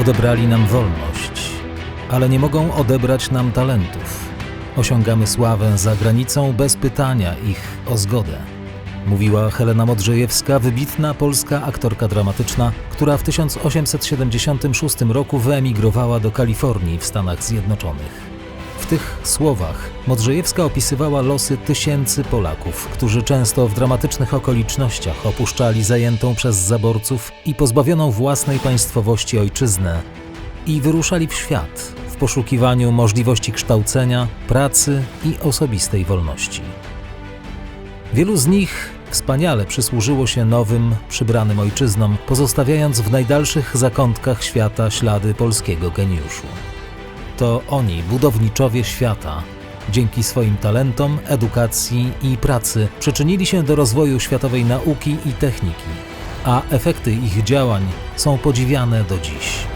Odebrali nam wolność, ale nie mogą odebrać nam talentów. Osiągamy sławę za granicą bez pytania ich o zgodę. Mówiła Helena Modrzejewska, wybitna polska aktorka dramatyczna, która w 1876 roku wyemigrowała do Kalifornii w Stanach Zjednoczonych. Tych słowach Modrzejewska opisywała losy tysięcy Polaków, którzy często w dramatycznych okolicznościach opuszczali zajętą przez zaborców i pozbawioną własnej państwowości ojczyznę i wyruszali w świat w poszukiwaniu możliwości kształcenia, pracy i osobistej wolności. Wielu z nich wspaniale przysłużyło się nowym, przybranym ojczyznom, pozostawiając w najdalszych zakątkach świata ślady polskiego geniuszu. To oni, budowniczowie świata, dzięki swoim talentom, edukacji i pracy przyczynili się do rozwoju światowej nauki i techniki, a efekty ich działań są podziwiane do dziś.